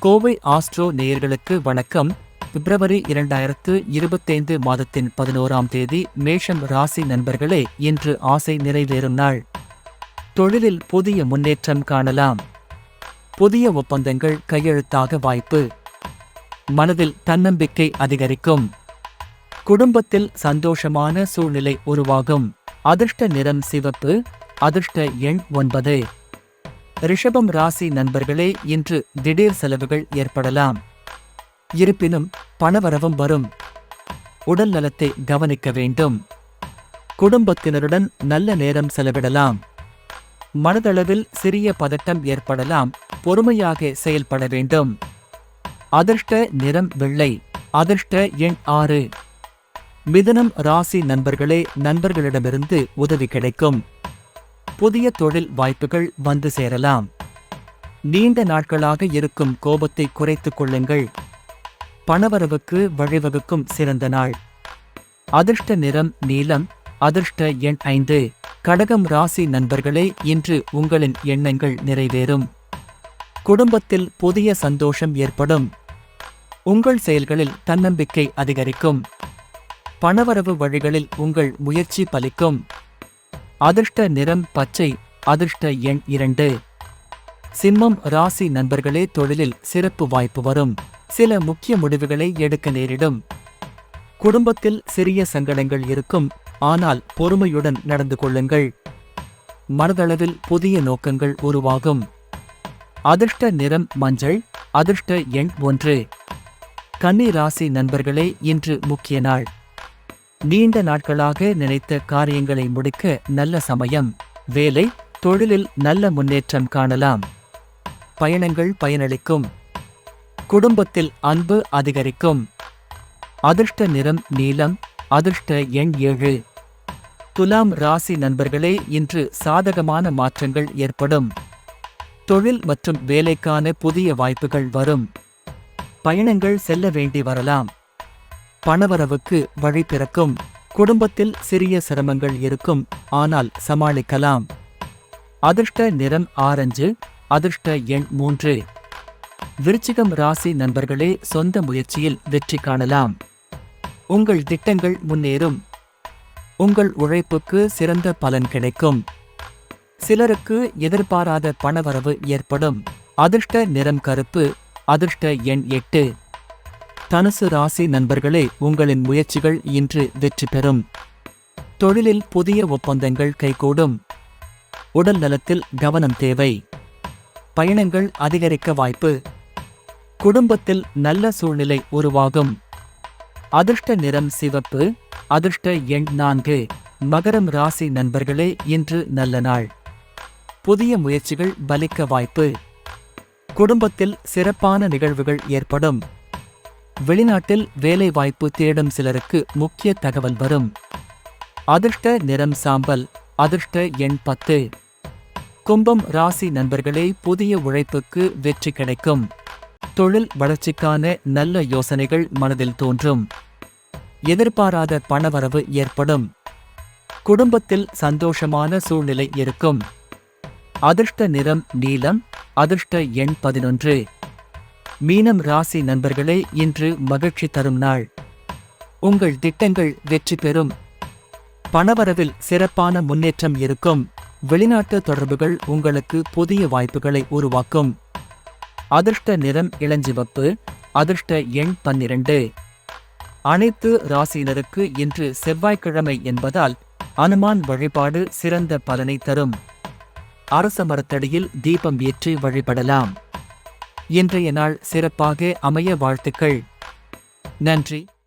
Kovai astro நேயர்களுக்கு வணக்கம். பிப்ரவரி இரண்டாயிரத்து இருபத்தைந்து மாதத்தின் பதினோராம் தேதி மேஷம் ராசி நண்பர்களே இன்று ஆசை நிறைவேறும் நாள். தொழிலில் புதிய முன்னேற்றம் காணலாம். புதிய ஒப்பந்தங்கள் கையெழுத்தாக வாய்ப்பு. மனதில் தன்னம்பிக்கை அதிகரிக்கும். குடும்பத்தில் சந்தோஷமான சூழ்நிலை உருவாகும். அதிர்ஷ்ட நிறம் சிவப்பு அதிர்ஷ்ட எண் ஒன்பது. ரிஷபம் ராசி நண்பர்களே இன்று திடீர் செலவுகள் ஏற்படலாம். இருப்பினும் பணவரவும் வரும். உடல் நலத்தை கவனிக்க வேண்டும். குடும்பத்தினருடன் நல்ல நேரம் செலவிடலாம். மனதளவில் சிறிய பதட்டம் ஏற்படலாம். பொறுமையாக செயல்பட வேண்டும். அதிர்ஷ்ட நிறம் வெள்ளை அதிர்ஷ்ட எண் ஆறு. மிதனம் ராசி நண்பர்களே நண்பர்களிடமிருந்து உதவி கிடைக்கும். புதிய தொழில் வாய்ப்புகள் வந்து சேரலாம். நீண்ட நாட்களாக இருக்கும் கோபத்தை குறைத்துக் கொள்ளுங்கள். பணவரவுக்கு வழிவகுக்கும் சிறந்த நாள். அதிர்ஷ்ட நிறம் நீலம் அதிர்ஷ்ட எண் ஐந்து. கடகம் ராசி நண்பர்களே இன்று உங்களின் எண்ணங்கள் நிறைவேறும். குடும்பத்தில் புதிய சந்தோஷம் ஏற்படும். உங்கள் செயல்களில் தன்னம்பிக்கை அதிகரிக்கும். பணவரவு வழிகளில் உங்கள் முயற்சி பலிக்கும். அதிர்ஷ்ட நிறம் பச்சை அதிர்ஷ்ட எண் இரண்டு. சிம்மம் ராசி நண்பர்களே தொழிலில் சிறப்பு வாய்ப்பு வரும். சில முக்கிய முடிவுகளை எடுக்க நேரிடும். குடும்பத்தில் சிறிய சங்கடங்கள் இருக்கும். ஆனால் பொறுமையுடன் நடந்து கொள்ளுங்கள். மனதளவில் புதிய நோக்கங்கள் உருவாகும். அதிர்ஷ்ட நிறம் மஞ்சள் அதிர்ஷ்ட எண் ஒன்று. கன்னி ராசி நண்பர்களே இன்று முக்கிய நாள். நீண்ட நாட்களாக நினைத்த காரியங்களை முடிக்க நல்ல சமயம். வேலை தொழிலில் நல்ல முன்னேற்றம் காணலாம். பயணங்கள் பயனளிக்கும். குடும்பத்தில் அன்பு அதிகரிக்கும். அதிர்ஷ்ட நிறம் நீலம் அதிர்ஷ்ட எண் ஏழு. துலாம் ராசி நண்பர்களே இன்று சாதகமான மாற்றங்கள் ஏற்படும். தொழில் மற்றும் வேலைக்கான புதிய வாய்ப்புகள் வரும். பயணங்கள் செல்ல வேண்டி வரலாம். பணவரவுக்கு வழி பிறக்கும். குடும்பத்தில் சிறிய சிரமங்கள் இருக்கும். ஆனால் சமாளிக்கலாம். அதிர்ஷ்ட நிறம் ஆரஞ்சு அதிர்ஷ்ட எண் மூன்று. விருச்சிகம் ராசி நண்பர்களே சொந்த முயற்சியில் வெற்றி காணலாம். உங்கள் திட்டங்கள் முன்னேறும். உங்கள் உழைப்புக்கு சிறந்த பலன் கிடைக்கும். சிலருக்கு எதிர்பாராத பணவரவு ஏற்படும். அதிர்ஷ்ட நிறம் கருப்பு அதிர்ஷ்ட எண் எட்டு. தனுசு ராசி நண்பர்களே உங்களின் முயற்சிகள் இன்று வெற்றி பெறும். தொழிலில் புதிய ஒப்பந்தங்கள் கைகூடும். உடல் நலத்தில் கவனம் தேவை. பயணங்கள் அதிகரிக்க வாய்ப்பு. குடும்பத்தில் நல்ல சூழ்நிலை உருவாகும். அதிர்ஷ்ட நிறம் சிவப்பு அதிர்ஷ்ட எண் நான்கு. மகரம் ராசி நண்பர்களே இன்று நல்ல நாள். புதிய முயற்சிகள் பலிக்க வாய்ப்பு. குடும்பத்தில் சிறப்பான நிகழ்வுகள் ஏற்படும். வெளிநாட்டில் வேலைவாய்ப்பு தேடும் சிலருக்கு முக்கிய தகவல் வரும். அதிர்ஷ்ட நிறம் சாம்பல் அதிர்ஷ்ட எண் பத்து. கும்பம் ராசி நண்பர்களே புதிய உழைப்புக்கு வெற்றி கிடைக்கும். தொழில் வளர்ச்சிக்கான நல்ல யோசனைகள் மனதில் தோன்றும். எதிர்பாராத பணவரவு ஏற்படும். குடும்பத்தில் சந்தோஷமான சூழ்நிலை இருக்கும். அதிர்ஷ்ட நிறம் நீலம் அதிர்ஷ்ட எண் பதினொன்று. மீனம் ராசி நண்பர்களே இன்று மகிழ்ச்சி தரும் நாள். உங்கள் திட்டங்கள் வெற்றி பெறும். பணவரவில் சிறப்பான முன்னேற்றம் இருக்கும். வெளிநாட்டு தொடர்புகள் உங்களுக்கு புதிய வாய்ப்புகளை உருவாக்கும். அதிர்ஷ்ட நிறம் இளஞ்சிவப்பு அதிர்ஷ்ட எண் பன்னிரண்டு. அனைத்து ராசியினருக்கு இன்று செவ்வாய்க்கிழமை என்பதால் அனுமான் வழிபாடு சிறந்த பலனை தரும். அரச மரத்தடியில் தீபம் ஏற்றி வழிபடலாம். இன்றைய நாள் சிறப்பாக அமைய வாழ்த்துக்கள். நன்றி.